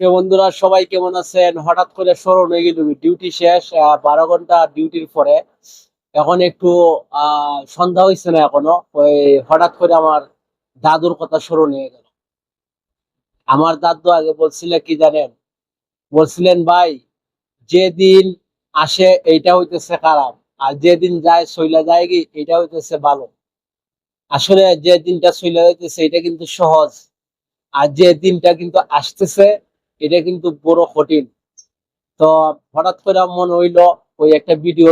বন্ধুরা, সবাই কেমন আছেন? হঠাৎ করে স্মরণ হয়ে গেল, ডিউটি শেষ বারো ঘণ্টা ডিউটির পরে। এখন একটু সন্ধ্যা হয়েছে না এখনও, ওই হঠাৎ করে আমার দাদুর কথা স্মরণ হয়ে গেল। আমার দাদু আগে বলছিলেন কি জানেন? বলছিলেন, ভাই, যেদিন আসে এইটা হইতেছে খারাপ, আর যেদিন যায় সইলা যায় কি এটা হইতেছে ভালো। আসলে যে দিনটা সইলা যাইতেছে এটা কিন্তু সহজ, আর যে দিনটা কিন্তু আসতেছে এটা কিন্তু বড় কঠিন। তো হঠাৎ করে মনে হইল ওই একটা ভিডিও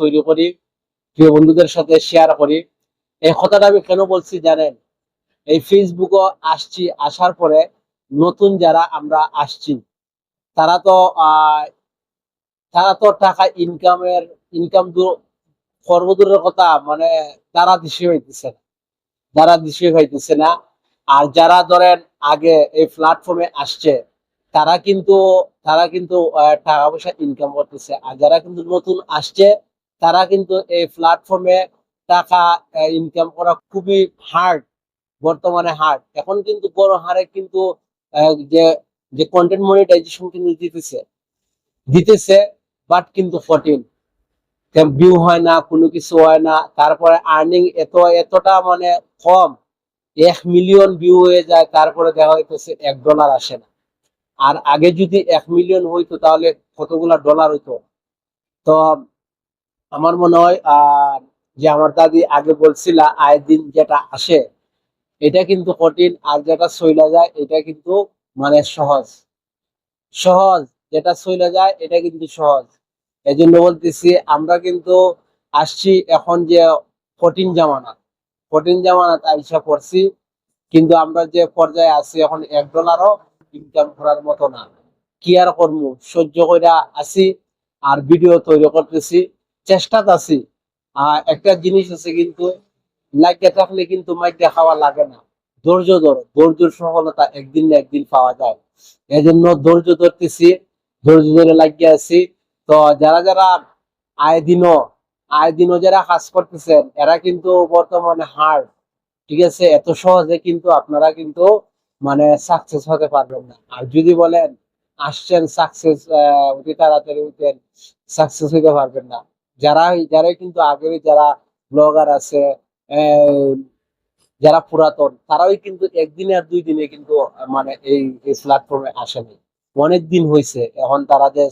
তৈরি করি, প্রিয় বন্ধুদের সাথে শেয়ার করি। এই কথাটা আমি কেন বলছি জানেন? এই ফেসবুকে আসছি, আসার পরে নতুন যারা আমরা আসছি, তারা তো তারা তো টাকা ইনকামের ইনকাম সর্বদূরের কথা মানে তারা দিশে হইতেছে না। যারা দিশে হইতেছে না। আর যারা ধরেন আগে এই প্ল্যাটফর্মে আসছে তারা কিন্তু তারা কিন্তু টাকা পয়সা ইনকাম করতেছে। আর যারা কিন্তু নতুন আসছে, তারা কিন্তু এই প্ল্যাটফর্মে টাকা ইনকাম করা খুবই হার্ড বর্তমানে হার্ড এখন কিন্তু বড় হারে কিন্তু যে যে কন্টেন্ট মনিটাইজেশন কিন্তু দিতেছে দিতেছে বাট কিন্তু কঠিন ভিউ হয় না, কোনো কিছু হয় না, তারপরে আর্নিং এত, এতটা মানে কম। এক মিলিয়ন ভিউ হয়ে যায়, তারপরে দেখা হইতেছে এক ডলার আসে না। আর আগে যদি এক মিলিয়ন হইতো তাহলে কতগুলা ডলার হইতো? তো আমার মনে হয়, আহ, যে আমার দাদি আগে বলছিল, আয় দিন যেটা আসে। এটা কিন্তু কঠিন, আর যেটা সইলা যায়, এটা কিন্তু মানে সহজ। সহজ, যেটা সইলা যায়, এটা কিন্তু সহজ। এই জন্য বলতেছি, আমরা কিন্তু আসছি এখন যে কঠিন জামানা কঠিন জামানাত আইসা পড়ছি, কিন্তু আমরা যে পর্যায়ে আছি, এখন এক ডলারও ইনকাম করার মতো না। কি আর করব সহ্য কইরা আছি আর ভিডিও তৈরি করতেছি। চেষ্টাত আছি আর একটা জিনিস আছে কিন্তু লাগিয়ে থাকলে কিন্তু মাইকে খাওয়া লাগে না। ধৈর্য ধরো, ধৈর্যের সফলতা একদিন না একদিন পাওয়া যায়। এই জন্য ধৈর্য ধরতেছি, ধৈর্য ধরে লাগিয়ে আছি। তো যারা যারা আয় দিনও আয় দিনও যারা কাজ করতেছেন, এরা কিন্তু বর্তমানে হার্ড ঠিক আছে? এত সহজে কিন্তু আপনারা কিন্তু মানে সাকসেস হতে পারবেন না। আর যদি বলেন, আসছেন সাকসেস অতি তাড়াতাড়ি হইতেন সাকসেস হইতে পারবেন না। যারা যারা কিন্তু আগের যারা ব্লগার আছে যারা পুরাতন, তারাই কিন্তু একদিনে আর দুই দিনে কিন্তু মানে এই এই প্ল্যাটফর্মে আসেনি। অনেক দিন হয়েছে এখন তারা যে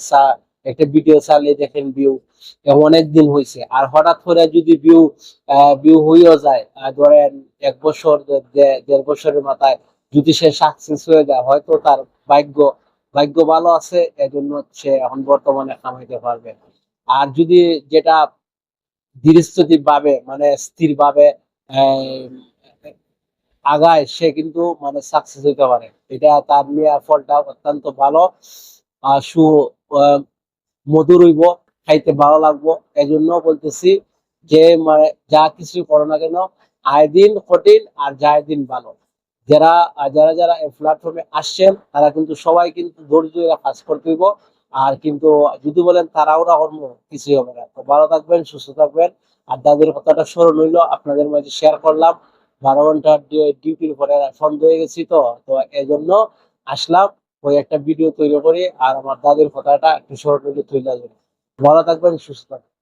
একটা ভিডিও চালিয়ে দেখেন ভিউ অনেক দিন হয়েছে আর হঠাৎ করে যদি ভিউ ভিউ হইও যায় ধরেন এক বছর দেড় বছরের মাথায় যদি সে সাকসেস হয়ে যায়, হয়তো তার ভাগ্য ভাগ্য ভালো আছে, এজন্য সে এখন বর্তমানে কামাইতে পারবে আর যদি যেটা ধীরস্থিতি ভাবে মানে স্থির ভাবে আগায়, সে কিন্তু মানে সাকসেস হইতে পারে। এটা তার নিয়ে ফলটা অত্যন্ত ভালো। আর সু মধুর হইব, খাইতে ভালো লাগবো। এই জন্য বলতেছি যে মানে যা কিছু করো না কেন, আয় দিন কঠিন আর যায় দিন ভালো। যারা যারা যারা এই প্ল্যাটফর্মে আসছেন, তারা কিন্তু সবাই কিন্তু ধৈর্য কাজ করতে হইব। আর কিন্তু যদি বলেন তাড়াহুড়া কর্ম কিছুই হবে না। তো ভালো থাকবেন, সুস্থ থাকবেন। আর দাদুর কথাটা স্মরণ হইল, আপনাদের মাঝে শেয়ার করলাম। বারো ঘণ্টা ডিউটির পরে সন্ধ্যা হয়ে গেছি তো তো এই জন্য আসলাম, ওই একটা ভিডিও তৈরি করি, আর আমার দাদির কথাটা একটু স্মরণ হইলে তুলে ধরি। ভালো থাকবেন, সুস্থ থাকবেন।